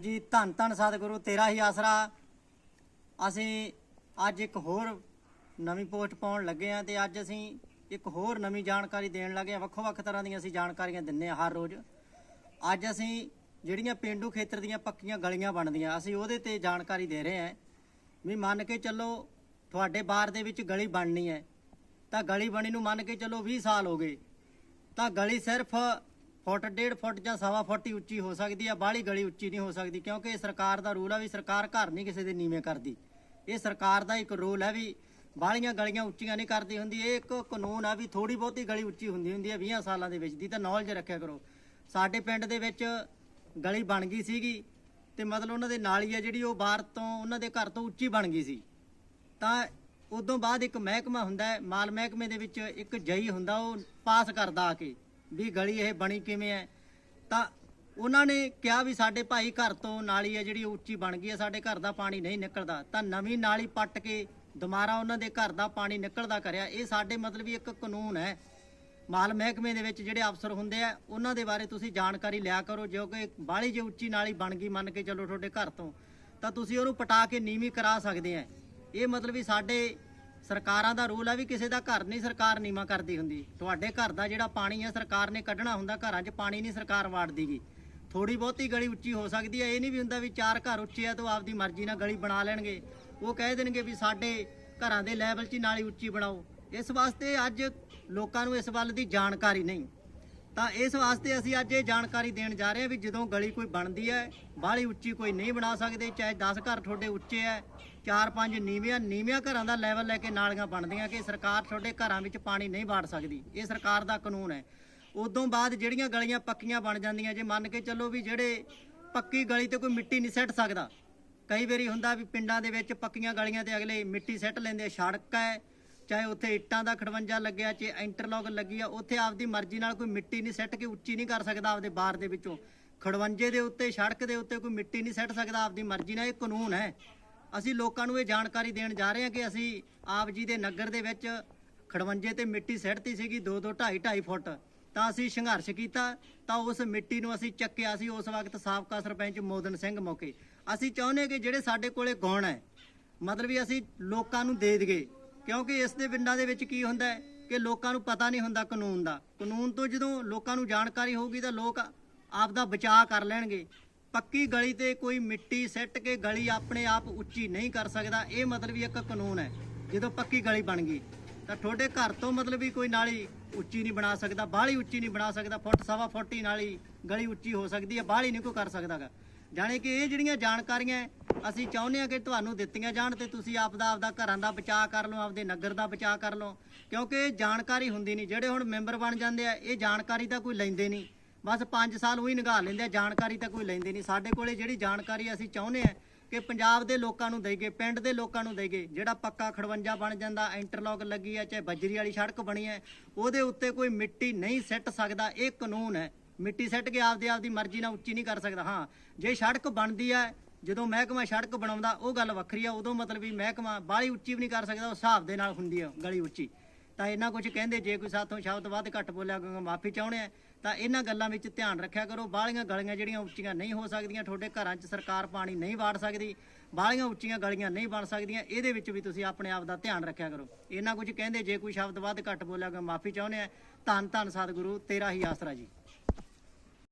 ਜੀ, ਧੰਨ ਧੰਨ ਸਤਿਗੁਰੂ, ਤੇਰਾ ਹੀ ਆਸਰਾ। ਅਸੀਂ ਅੱਜ ਇੱਕ ਹੋਰ ਨਵੀਂ ਪੋਸਟ ਪਾਉਣ ਲੱਗੇ ਆ ਤੇ ਅੱਜ ਅਸੀਂ ਇੱਕ ਹੋਰ ਨਵੀਂ ਜਾਣਕਾਰੀ ਦੇਣ ਲੱਗੇ ਆ ਵੱਖੋ ਵੱਖ ਤਰ੍ਹਾਂ ਦੀਆਂ ਅਸੀਂ ਜਾਣਕਾਰੀਆਂ ਦਿੰਨੇ ਆ ਹਰ ਰੋਜ਼। ਅੱਜ ਅਸੀਂ ਜਿਹੜੀਆਂ ਪਿੰਡੂ ਖੇਤਰ ਦੀਆਂ ਪੱਕੀਆਂ ਗਲੀਆਂ ਬਣਦੀਆਂ, ਅਸੀਂ ਉਹਦੇ ਤੇ ਜਾਣਕਾਰੀ ਦੇ ਰਹੇ ਹਾਂ। ਵੀ ਮੰਨ ਕੇ ਚੱਲੋ ਤੁਹਾਡੇ ਬਾਰ ਦੇ ਵਿੱਚ ਗਲੀ ਬਣਨੀ ਹੈ, ਤਾਂ ਗਲੀ ਬਣੀ ਨੂੰ ਮੰਨ ਕੇ ਚੱਲੋ 20 ਸਾਲ ਹੋ ਗਏ। ਤਾਂ ਗਲੀ ਸਿਰਫ ਫੁੱਟ, ਡੇਢ ਫੁੱਟ ਜਾਂ ਸਵਾ ਫੁੱਟ ਹੀ ਉੱਚੀ ਹੋ ਸਕਦੀ ਆ, ਬਾਹਲੀ ਗਲੀ ਉੱਚੀ ਨਹੀਂ ਹੋ ਸਕਦੀ, ਕਿਉਂਕਿ ਇਹ ਸਰਕਾਰ ਦਾ ਰੂਲ ਆ ਵੀ ਸਰਕਾਰ ਘਰ ਨਹੀਂ ਕਿਸੇ ਦੇ ਨੀਵੇਂ ਕਰਦੀ। ਇਹ ਸਰਕਾਰ ਦਾ ਇੱਕ ਰੂਲ ਹੈ ਵੀ ਬਾਹਲੀਆਂ ਗਲੀਆਂ ਉੱਚੀਆਂ ਨਹੀਂ ਕਰਦੀ ਹੁੰਦੀ, ਇਹ ਇੱਕ ਕਾਨੂੰਨ ਆ ਵੀ ਥੋੜੀ ਬਹੁਤੀ ਗਲੀ ਉੱਚੀ ਹੁੰਦੀ ਹੁੰਦੀ ਹੈ 20 ਸਾਲਾਂ ਦੇ ਵਿੱਚ ਦੀ, ਤਾਂ ਨੌਲੇਜ ਰੱਖਿਆ ਕਰੋ। ਸਾਡੇ ਪਿੰਡ ਦੇ ਵਿੱਚ ਗਲੀ ਬਣ ਗਈ ਸੀਗੀ, ਤੇ ਮਤਲਬ ਉਹਨਾਂ ਦੇ ਨਾਲੀ ਆ ਜਿਹੜੀ ਉਹ ਬਾਹਰ ਤੋਂ, ਉਹਨਾਂ ਦੇ ਘਰ ਤੋਂ ਉੱਚੀ ਬਣ ਗਈ ਸੀ। ਤਾਂ ਉਦੋਂ ਬਾਅਦ ਇੱਕ ਮਹਿਕਮਾ ਹੁੰਦਾ ਮਾਲ ਮਹਿਕਮੇ ਦੇ ਵਿੱਚ ਇੱਕ ਜਈ ਹੁੰਦਾ, ਉਹ ਪਾਸ ਕਰਦਾ ਆ ਕੇ। ਵੀ ਗਲੀ ਇਹ ਬਣੀ ਕਿਵੇਂ ਹੈ, ਤਾਂ ਉਹਨਾਂ ਨੇ ਕਿਹਾ ਵੀ ਸਾਡੇ ਭਾਈ ਘਰ ਤੋਂ ਨਾਲੀ ਹੈ ਜਿਹੜੀ ਉੱਚੀ ਬਣ ਗਈ ਹੈ, ਸਾਡੇ ਘਰ ਦਾ ਪਾਣੀ ਨਹੀਂ ਨਿਕਲਦਾ। ਤਾਂ ਨਵੀਂ ਨਾਲੀ ਪੱਟ ਕੇ ਦੁਬਾਰਾ ਉਹਨਾਂ ਦੇ ਘਰ ਦਾ ਪਾਣੀ ਨਿਕਲਦਾ ਕਰਿਆ। ਇਹ ਸਾਡੇ ਮਤਲਬ ਵੀ ਇੱਕ ਕਾਨੂੰਨ ਹੈ। ਮਾਲ ਮਹਿਕਮੇ ਦੇ ਵਿੱਚ ਜਿਹੜੇ ਅਫਸਰ ਹੁੰਦੇ ਆ, ਉਹਨਾਂ ਦੇ ਬਾਰੇ ਤੁਸੀਂ ਜਾਣਕਾਰੀ ਲਿਆ ਕਰੋ, ਜੋ ਕਿ ਬਾਹਲੀ ਜੇ ਉੱਚੀ ਨਾਲੀ ਬਣ ਗਈ ਮੰਨ ਕੇ ਚੱਲੋ ਤੁਹਾਡੇ ਘਰ ਤੋਂ। ਤਾਂ ਤੁਸੀਂ ਉਹਨੂੰ ਪਟਾ ਕੇ ਨੀਵੀਂ ਕਰਾ ਸਕਦੇ ਆ। ਇਹ ਮਤਲਬ ਵੀ ਸਾਡੇ ਸਰਕਾਰਾਂ ਦਾ ਰੂਲ ਆ ਵੀ ਕਿਸੇ ਦਾ ਘਰ ਨਹੀਂ, ਸਰਕਾਰ ਨੀਵਾਂ ਕਰਦੀ ਹੁੰਦੀ। ਤੁਹਾਡੇ ਘਰ ਦਾ ਜਿਹੜਾ ਪਾਣੀ ਹੈ ਸਰਕਾਰ ਨੇ ਕੱਢਣਾ ਹੁੰਦਾ ਘਰਾਂ 'ਚ, ਪਾਣੀ ਨਹੀਂ ਸਰਕਾਰ ਵਾੜਦੀਗੀ। ਥੋੜੀ ਬਹੁਤੀ ਗਲੀ ਉੱਚੀ ਹੋ ਸਕਦੀ ਹੈ ਇਹ ਨਹੀਂ ਵੀ ਹੁੰਦਾ ਵੀ ਚਾਰ ਘਰ ਉੱਚੇ ਆ ਤਾਂ ਉਹ ਆਪਦੀ ਮਰਜ਼ੀ ਨਾਲ ਗਲੀ ਬਣਾ ਲੈਣਗੇ। ਉਹ ਕਹਿ ਦੇਣਗੇ ਵੀ ਸਾਡੇ ਘਰਾਂ ਦੇ ਲੈਵਲ 'ਚ ਨਾਲੀ ਉੱਚੀ ਬਣਾਓ। ਇਸ ਵਾਸਤੇ ਅੱਜ ਲੋਕਾਂ ਨੂੰ ਇਸ ਵੱਲ ਦੀ ਜਾਣਕਾਰੀ ਨਹੀਂ। ਤਾਂ ਇਸ ਵਾਸਤੇ ਅਸੀਂ ਅੱਜ ਇਹ ਜਾਣਕਾਰੀ ਦੇਣ ਜਾ ਰਹੇ ਹਾਂ ਵੀ ਜਦੋਂ ਗਲੀ ਕੋਈ ਬਣਦੀ ਹੈ, ਬਾਹਲੀ ਉੱਚੀ ਕੋਈ ਨਹੀਂ ਬਣਾ ਸਕਦੇ, ਚਾਹੇ 10 ਘਰ ਤੁਹਾਡੇ ਉੱਚੇ ਹੈ 4-5 ਨੀਵਿਆਂ ਨੀਵਿਆਂ ਘਰਾਂ ਦਾ ਲੈਵਲ ਲੈ ਕੇ ਨਾਲੀਆਂ ਬਣਦੀਆਂ ਕਿ ਸਰਕਾਰ ਤੁਹਾਡੇ ਘਰਾਂ ਵਿੱਚ ਪਾਣੀ ਨਹੀਂ ਵਾੜ ਸਕਦੀ। ਇਹ ਸਰਕਾਰ ਦਾ ਕਾਨੂੰਨ ਹੈ। ਉਦੋਂ ਬਾਅਦ ਜਿਹੜੀਆਂ ਗਲੀਆਂ ਪੱਕੀਆਂ ਬਣ ਜਾਂਦੀਆਂ, ਜੇ ਮੰਨ ਕੇ ਚੱਲੋ ਵੀ ਜਿਹੜੇ ਪੱਕੀ ਗਲੀ ਤੇ ਕੋਈ ਮਿੱਟੀ ਨਹੀਂ ਸੱਟ ਸਕਦਾ। ਕਈ ਵਾਰੀ ਹੁੰਦਾ ਵੀ ਪਿੰਡਾਂ ਦੇ ਵਿੱਚ ਪੱਕੀਆਂ ਗਲੀਆਂ ਤੇ ਅਗਲੇ ਮਿੱਟੀ ਸੱਟ ਲੈਂਦੇ, ਸੜਕ ਹੈ ਚਾਹੇ ਉੱਥੇ ਇੱਟਾਂ ਦਾ ਖੜਵੰਜਾ ਲੱਗਿਆ, ਚਾਹੇ ਇੰਟਰਲੌਕ ਲੱਗੀ ਆ, ਉੱਥੇ ਆਪਦੀ ਮਰਜ਼ੀ ਨਾਲ ਕੋਈ ਮਿੱਟੀ ਨਹੀਂ ਸੱਟ ਕੇ ਉੱਚੀ ਨਹੀਂ ਕਰ ਸਕਦਾ ਆਪਦੇ ਬਾਹਰ ਦੇ ਵਿੱਚੋਂ। ਖੜਵੰਜੇ ਦੇ ਉੱਤੇ, ਸੜਕ ਦੇ ਉੱਤੇ ਕੋਈ ਮਿੱਟੀ ਨਹੀਂ ਸੱਟ ਸਕਦਾ ਆਪਦੀ ਮਰਜ਼ੀ ਨਾਲ, ਇਹ ਕਾਨੂੰਨ ਹੈ। ਅਸੀਂ ਲੋਕਾਂ ਨੂੰ ਇਹ ਜਾਣਕਾਰੀ ਦੇਣ ਜਾ ਰਹੇ ਹਾਂ ਕਿ ਅਸੀਂ ਆਪ ਜੀ ਦੇ ਨਗਰ ਦੇ ਵਿੱਚ ਖੜਵੰਜੇ ਤੇ ਮਿੱਟੀ ਸੱਟਤੀ ਸੀਗੀ 2 2 2.5 2.5 ਫੁੱਟ। ਤਾਂ ਅਸੀਂ ਸੰਘਰਸ਼ ਕੀਤਾ, ਤਾਂ ਉਸ ਮਿੱਟੀ ਨੂੰ ਅਸੀਂ ਚੱਕਿਆ ਸੀ ਉਸ ਵਕਤ ਸਾਬਕਾ ਸਰਪੰਚ ਮੋਦਨ ਸਿੰਘ ਮੌਕੇ। ਅਸੀਂ ਚਾਹੁੰਦੇ ਕਿ ਜਿਹੜੇ ਸਾਡੇ ਕੋਲੇ ਗੁਣ ਹੈ, ਮਤਲਬ ਵੀ ਅਸੀਂ ਲੋਕਾਂ ਨੂੰ ਦੇ ਦਈਏ। ਕਿਉਂਕਿ ਇਸ ਦੇ ਪਿੰਡਾਂ ਦੇ ਵਿੱਚ ਕੀ ਹੁੰਦਾ ਹੈ ਕਿ ਲੋਕਾਂ ਨੂੰ ਪਤਾ ਨਹੀਂ ਹੁੰਦਾ ਕਾਨੂੰਨ ਦਾ। ਕਾਨੂੰਨ ਤੋਂ ਜਦੋਂ ਲੋਕਾਂ ਨੂੰ ਜਾਣਕਾਰੀ ਹੋਊਗੀ ਤਾਂ ਲੋਕ ਆਪ ਦਾ ਬਚਾਅ ਕਰ ਲੈਣਗੇ। ਪੱਕੀ ਗਲੀ ਤੇ ਕੋਈ ਮਿੱਟੀ ਸਿੱਟ ਕੇ ਗਲੀ ਆਪਣੇ ਆਪ ਉੱਚੀ ਨਹੀਂ ਕਰ ਸਕਦਾ, ਇਹ ਮਤਲਬ ਵੀ ਇੱਕ ਕਾਨੂੰਨ ਹੈ। ਜਦੋਂ ਪੱਕੀ ਗਲੀ ਬਣ ਗਈ, ਤਾਂ ਤੁਹਾਡੇ ਘਰ ਤੋਂ ਮਤਲਬ ਵੀ ਕੋਈ ਨਾਲੀ ਉੱਚੀ ਨਹੀਂ ਬਣਾ ਸਕਦਾ, ਬਾਹਲੀ ਉੱਚੀ ਨਹੀਂ ਬਣਾ ਸਕਦਾ, ਫੁੱਟ ਸਵਾ ਫੁੱਟ ਹੀ ਨਾਲੀ, ਗਲੀ ਉੱਚੀ ਹੋ ਸਕਦੀ ਹੈ, ਬਾਹਲੀ ਨਹੀਂ ਕੋਈ ਕਰ ਸਕਦਾਗਾ। ਜਾਣੇ ਕਿ ਇਹ ਜਿਹੜੀਆਂ ਜਾਣਕਾਰੀਆਂ ਅਸੀਂ ਚਾਹੁੰਦੇ ਹਾਂ ਕਿ ਤੁਹਾਨੂੰ ਦਿੱਤੀਆਂ ਜਾਣ ਤੇ ਤੁਸੀਂ ਆਪਦਾ ਆਪਦਾ ਘਰਾਂ ਦਾ ਬਚਾਅ ਕਰ ਲਓ, ਆਪਦੇ ਨਗਰ ਦਾ ਬਚਾਅ ਕਰ ਲਓ। ਕਿਉਂਕਿ ਇਹ ਜਾਣਕਾਰੀ ਹੁੰਦੀ ਨਹੀਂ। ਜਿਹੜੇ ਹੁਣ ਮੈਂਬਰ ਬਣ ਜਾਂਦੇ ਆ, ਇਹ ਜਾਣਕਾਰੀ ਤਾਂ ਕੋਈ ਲੈਂਦੇ ਨਹੀਂ। ਬਸ 5 ਸਾਲ ਉਹੀ ਨਿਗਾਹ ਲੈਂਦੇ ਆ, ਜਾਣਕਾਰੀ ਤਾਂ ਕੋਈ ਲੈਂਦੇ ਨਹੀਂ। ਸਾਡੇ ਕੋਲੇ ਜਿਹੜੀ ਜਾਣਕਾਰੀ ਅਸੀਂ ਚਾਹੁੰਦੇ ਆ ਕਿ ਪੰਜਾਬ ਦੇ ਲੋਕਾਂ ਨੂੰ ਦੇਈਏ, ਪਿੰਡ ਦੇ ਲੋਕਾਂ ਨੂੰ ਦੇਈਏ, ਜਿਹੜਾ ਪੱਕਾ ਖੜਵੰਜਾ ਬਣ ਜਾਂਦਾ, ਇੰਟਰਲੌਕ ਲੱਗੀ ਹੈ ਚਾਹੇ ਬੱਜਰੀ ਵਾਲੀ ਸੜਕ ਬਣੀ ਹੈ, ਉਹਦੇ ਉੱਤੇ ਕੋਈ ਮਿੱਟੀ ਨਹੀਂ ਸਿੱਟ ਸਕਦਾ, ਇਹ ਕਾਨੂੰਨ ਹੈ। ਮਿੱਟੀ ਸਿੱਟ ਕੇ ਆਪਦੇ ਆਪਦੀ ਮਰਜ਼ੀ ਨਾਲ ਉੱਚੀ ਨਹੀਂ ਕਰ ਸਕਦਾ। ਹਾਂ, ਜੇ ਸੜਕ ਬਣਦੀ ਹੈ ਜਦੋਂ ਮਹਿਕਮਾ ਸੜਕ ਬਣਾਉਂਦਾ, ਉਹ ਗੱਲ ਵੱਖਰੀ ਆ। ਉਦੋਂ ਮਤਲਬ ਵੀ ਮਹਿਕਮਾ ਬਾਹਲੀ ਉੱਚੀ ਵੀ ਨਹੀਂ ਕਰ ਸਕਦਾ, ਉਹ ਹਿਸਾਬ ਦੇ ਨਾਲ ਹੁੰਦੀ ਆ, ਗਲੀ ਉੱਚੀ। ਤਾਂ ਇਹਨਾਂ ਕੁਝ ਕਹਿੰਦੇ, ਜੇ ਕੋਈ ਸਾਥੋਂ ਸ਼ਬਦ ਵੱਧ ਘੱਟ ਬੋਲਿਆ ਗਿਆ ਮਾਫੀ ਚਾਹੁੰਦੇ ਆ, ਤਾਂ ਇਹਨਾਂ ਗੱਲਾਂ ਵਿੱਚ ਧਿਆਨ ਰੱਖਿਆ ਕਰੋ। ਬਾਹਲੀਆਂ ਗਲੀਆਂ ਜਿਹੜੀਆਂ ਉੱਚੀਆਂ ਨਹੀਂ ਹੋ ਸਕਦੀਆਂ, ਤੁਹਾਡੇ ਘਰਾਂ 'ਚ ਸਰਕਾਰ ਪਾਣੀ ਨਹੀਂ ਵਾੜ ਸਕਦੀ, ਬਾਹਲੀਆਂ ਉੱਚੀਆਂ ਗਲੀਆਂ ਨਹੀਂ ਬਣ ਸਕਦੀਆਂ, ਇਹਦੇ ਵਿੱਚ ਵੀ ਤੁਸੀਂ ਆਪਣੇ ਆਪ ਦਾ ਧਿਆਨ ਰੱਖਿਆ ਕਰੋ। ਇਹਨਾਂ ਕੁਝ ਕਹਿੰਦੇ, ਜੇ ਕੋਈ ਸ਼ਬਦ ਵੱਧ ਘੱਟ ਬੋਲਿਆ ਗਿਆ ਮਾਫੀ ਚਾਹੁੰਦੇ ਆ ਧੰਨ ਧੰਨ ਸਤਿਗੁਰੂ, ਤੇਰਾ ਹੀ ਆਸਰਾ ਜੀ।